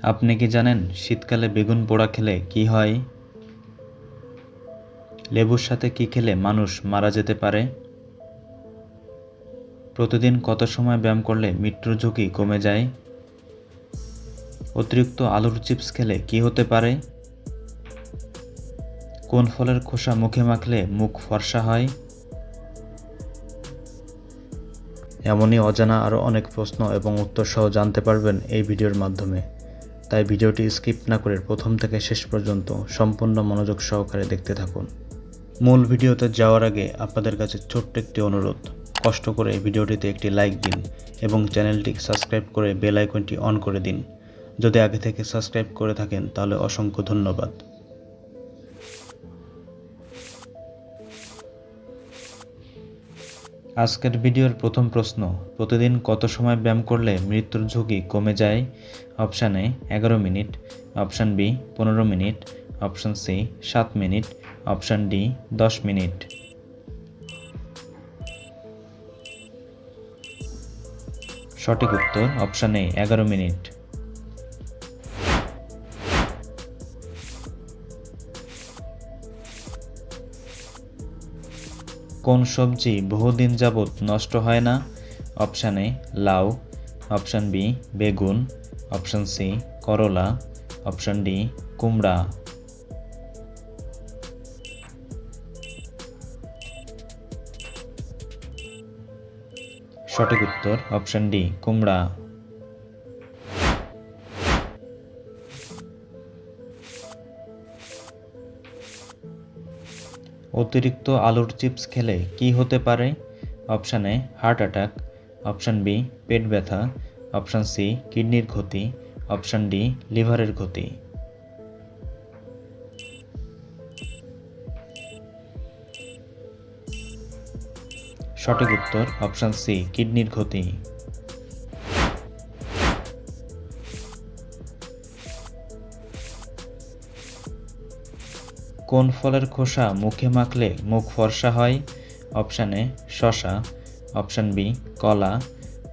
আপনি কি জানেন শীতকালে বেগুন পোড়া খেলে কি হয়? লেবুর সাথে কি খেলে মানুষ মারা যেতে পারে? প্রতিদিন কত সময় ব্যায়াম করলে মৃত্যুর ঝুঁকি কমে যায়? অতিরিক্ত আলুর চিপস খেলে কি হতে পারে? কোন ফলের খোসা মুখে মাখলে মুখ ফর্সা হয়? এমনই অজানা আরও অনেক প্রশ্ন এবং উত্তর সহ জানতে পারবেন এই ভিডিওর মাধ্যমে। তাই ভিডিওটি স্কিপ না করে প্রথম থেকে শেষ পর্যন্ত সম্পূর্ণ মনোযোগ সহকারে দেখতে থাকুন। মূল ভিডিওতে যাওয়ার আগে আপনাদের কাছে ছোট্ট একটি অনুরোধ। কষ্ট করে ভিডিওটিতে একটি লাইক দিন এবং চ্যানেলটি সাবস্ক্রাইব করে বেল আইকনটি অন করে দিন। যদি আগে থেকে সাবস্ক্রাইব করে থাকেন তাহলে অসংখ্য ধন্যবাদ। আজকের ভিডিওর প্রথম প্রশ্ন, প্রতিদিন কত সময় ব্যায়াম করলে মৃত্যুর ঝুঁকি কমে যায়? অপশান এ, এগারো মিনিট। অপশান বি, পনেরো মিনিট। অপশান সি, সাত মিনিট। অপশান ডি, দশ মিনিট। সঠিক উত্তর অপশান এ, এগারো মিনিট। কোন সবজি বহুদিন যাবৎ নষ্ট হয় না? অপশান এ, লাউ। অপশান বি, বেগুন। অপশান সি, করলা। অপশান ডি, কুমড়া। সঠিক উত্তর অপশান ডি, কুমড়া। অতিরিক্ত আলুর চিপস খেলে কি হতে পারে? Option A, heart attack. Option B, পেট ব্যথা। অপশান সি, কিডনির ক্ষতি। অপশান ডি, লিভারের ক্ষতি। সঠিক উত্তর, অপশান সি, কিডনির ক্ষতি। কোন ফলের খোসা মুখে মাখলে মুখ ফর্সা হয়? অপশান এ শশা অপশান বি, কলা।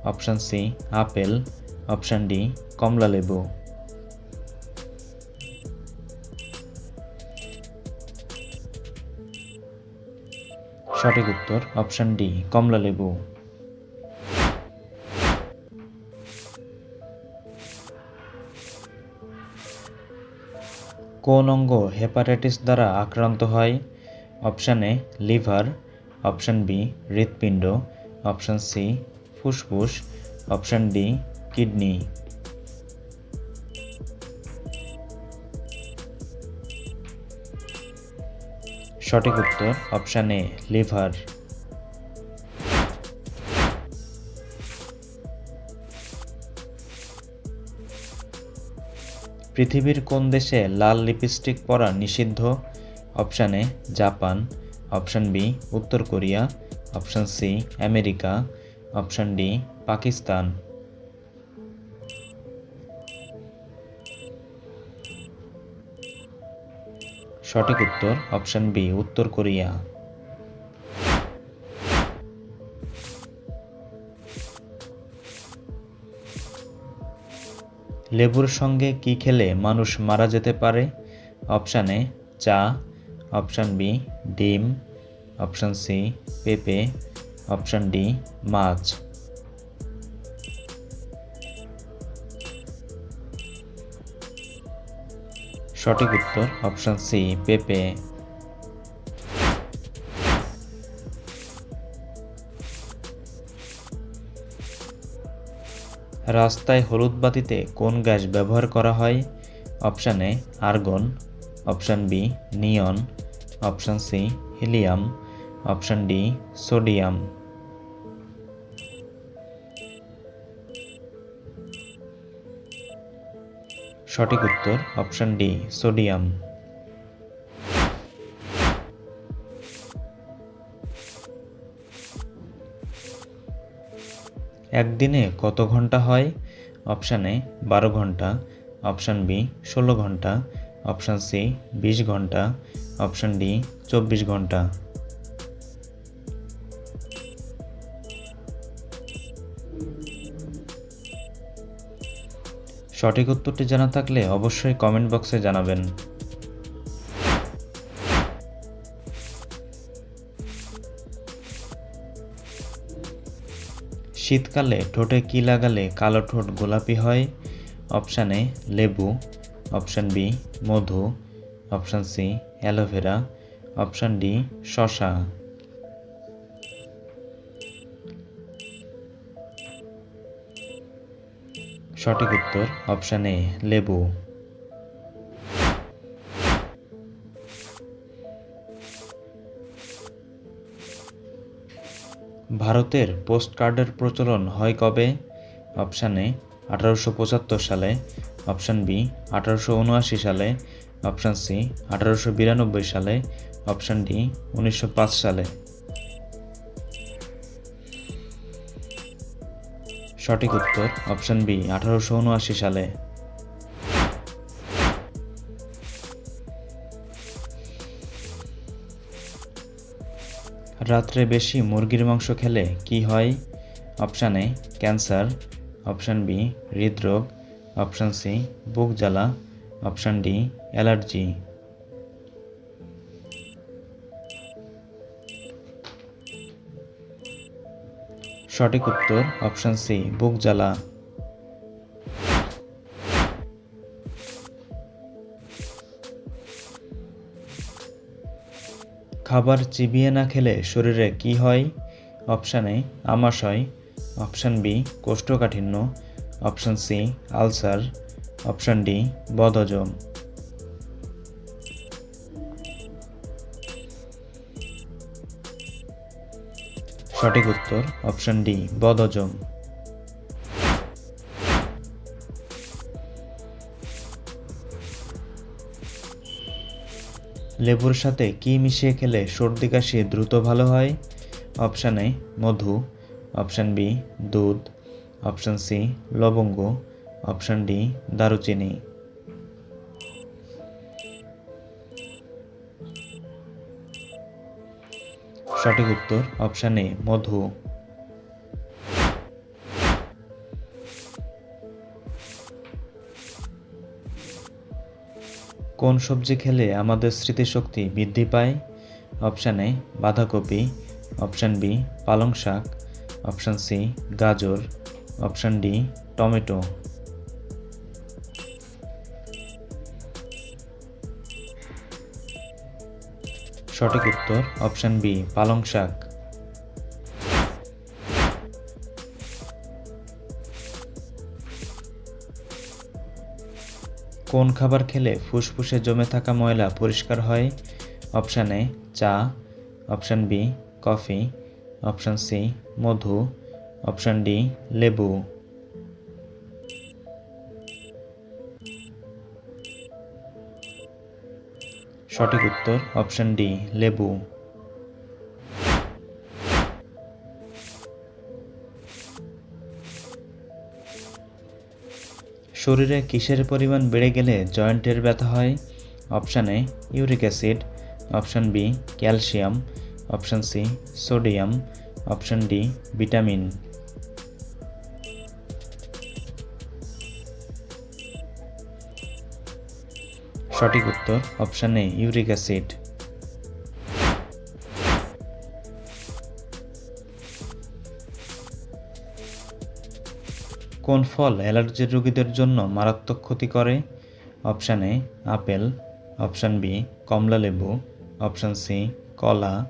Option C, apple. Option D, কমলা লেবু। সঠিক উত্তর, অপশান ডি, কমলা কোন অঙ্গ হেপাটাইটিস দ্বারা আক্রান্ত হয়? Option A, liver. Option B, হৃৎপিণ্ড। অপশান সি, ফুসফুস। Option D, kidney. সঠিক উত্তর অপশান এ, লিভার। পৃথিবীর কোন দেশে লাল লিপস্টিক পরা নিষিদ্ধ? Option A, Japan. Option B, উত্তর Korea. Option C, America. Option D, Pakistan. সঠিক উত্তর, অপশান বি, উত্তর কোরিয়া। লেবুর সঙ্গে কি খেলে মানুষ মারা যেতে পারে? অপশান এ, চা। অপশান বি, ডিম। অপশান সি, পেঁপে। অপশান ডি, মাছ। সঠিক উত্তর অপশান সি, পেঁপে। রাস্তায় হলুদ বাতিতে কোন গ্যাস ব্যবহার করা হয়? Option A, argon. Option B, neon. Option C, helium. Option D, sodium. সঠিক উত্তর, অপশান ডি, সোডিয়াম। একদিনে কত ঘণ্টা হয়? অপশান এ, বারো ঘণ্টা। অপশান বি, ষোলো ঘণ্টা। অপশান সি, বিশ ঘণ্টা। অপশান ডি, চব্বিশ ঘণ্টা। সঠিক উত্তরটি জানা থাকলে অবশ্যই কমেন্ট বক্সে জানাবেন। শীতকালে ঠোঁটে কী লাগালে কালো ঠোঁট গোলাপি হয়? অপশান এ, লেবু। অপশান বি, মধু। Option C, aloe vera. Option D, শশা। সঠিক উত্তর অপশান এ, লেবু। ভারতের পোস্ট কার্ডের প্রচলন হয় কবে? অপশান এ, আঠারোশো পঁচাত্তর সালে। অপশান বি, আঠারোশো উনআশি সালে। অপশান সি, আঠারোশো বিরানব্বই সালে। অপশান ডি, উনিশশো পাঁচ সালে। সঠিক উত্তর অপশান বি, আঠারোশো উনআশি সালে। রাত্রে বেশি মুরগির মাংস খেলে কি হয়? Option A, cancer. Option B, হৃদরোগ। অপশান সি, বুক জ্বালা। Option D, allergy. সঠিক উত্তর অপশান সি, বুক জ্বালা। খাবার চিবিয়ে না খেলে শরীরে কি হয়? অপশান এ, আমাশয়। অপশান বি, কোষ্ঠকাঠিন্য। Option C, ulcer. Option D, বদহজম। সঠিক উত্তর, অপশান ডি, বদহজম। লেবুর সাথে কি মিশিয়ে খেলে সর্দি কাশি দ্রুত ভালো হয়? অপশান এ, মধু। অপশান বি, দুধ। অপশান সি, লবঙ্গ। অপশান ডি, দারুচিনি। সঠিক উত্তর অপশান এ, মধু। কোন সবজি খেলে আমাদের স্মৃতিশক্তি বৃদ্ধি পায়? অপশান এ, বাঁধাকপি। অপশান বি, পালং শাক। অপশান সি, গাজর। Option D, tomato. সঠিক উত্তর অপশান বি, পালং শাক। কোন খাবার খেলে ফুসফুসে জমে থাকা ময়লা পরিষ্কার হয়? অপশান এ, চা। Option B, coffee. Option C, মধু। অপশান ডি, লেবু। সঠিক উত্তর অপশান ডি, লেবু। শরীরে কিসের পরিমাণ বেড়ে গেলে জয়েন্টের ব্যথা হয়? Option A, uric acid. Option B, calcium. Option C, sodium. Option D, vitamin. সঠিক উত্তর অপশান এ, ইউরিক অ্যাসিড। কোন ফল অ্যালার্জির রোগীদের জন্য মারাত্মক ক্ষতি করে? Option A, apple. Option B, কমলা লেবু। অপশান সি, কলা।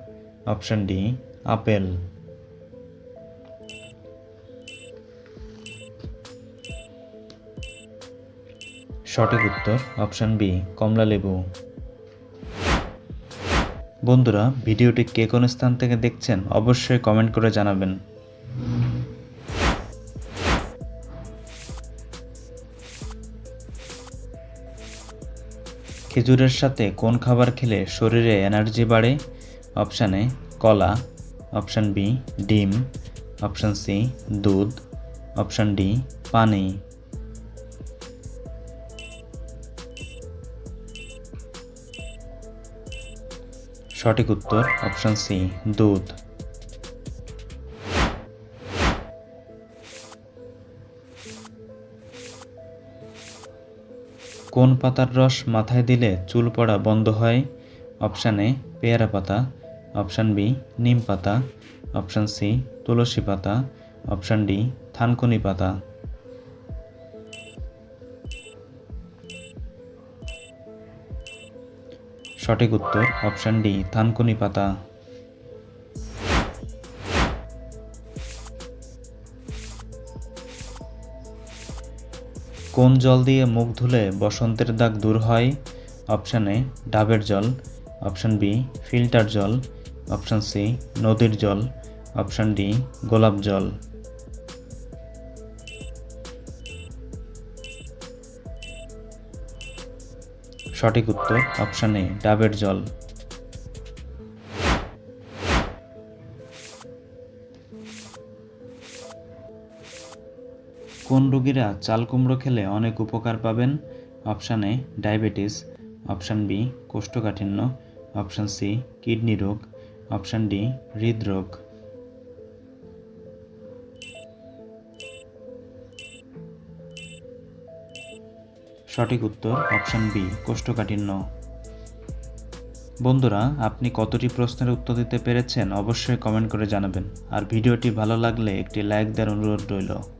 Option D, apple. সঠিক উত্তর, অপশান বি, কমলা লেবু। বন্ধুরা, ভিডিওটি কে কোন স্থান থেকে দেখছেন অবশ্যই কমেন্ট করে জানাবেন। খেজুরের সাথে কোন খাবার খেলে শরীরে এনার্জি বাড়ে? অপশান এ, কলা। অপশান বি, ডিম। অপশান সি, দুধ। অপশান ডি, পানি। সঠিক উত্তর, অপশান সি, দুধ। কোন পাতার রস মাথায় দিলে চুল পড়া বন্ধ হয়? অপশান এ, পেয়ারা পাতা। অপশান বি, নিম পাতা। অপশান সি, তুলসী পাতা। অপশান ডি, থানকুনি পাতা। সঠিক উত্তর, অপশান ডি, থানকুনি পাতা। কোন জল দিয়ে মুখ ধুলে বসন্তের দাগ দূর হয়? অপশান এ, ডাবের জল। অপশান বি, ফিল্টার জল। অপশান সি, নদীর জল। অপশান ডি, গোলাপ জল। সঠিক উত্তর অপশান এ, ডাবের জল। কোন রোগীরা চাল কুমড়ো খেলে অনেক উপকার পাবেন। Option A, diabetes. Option B, কোষ্ঠকাঠিন্য। অপশান সি, কিডনি রোগ। অপশান ডি, হৃদরোগ। সঠিক উত্তর, অপশান বি, কোষ্ঠকাঠিন্য। বন্ধুরা, আপনি কতটি প্রশ্নের উত্তর দিতে পেরেছেন অবশ্যই কমেন্ট করে জানাবেন। আর ভিডিওটি ভালো লাগলে একটি লাইক দেওয়ার অনুরোধ রইল।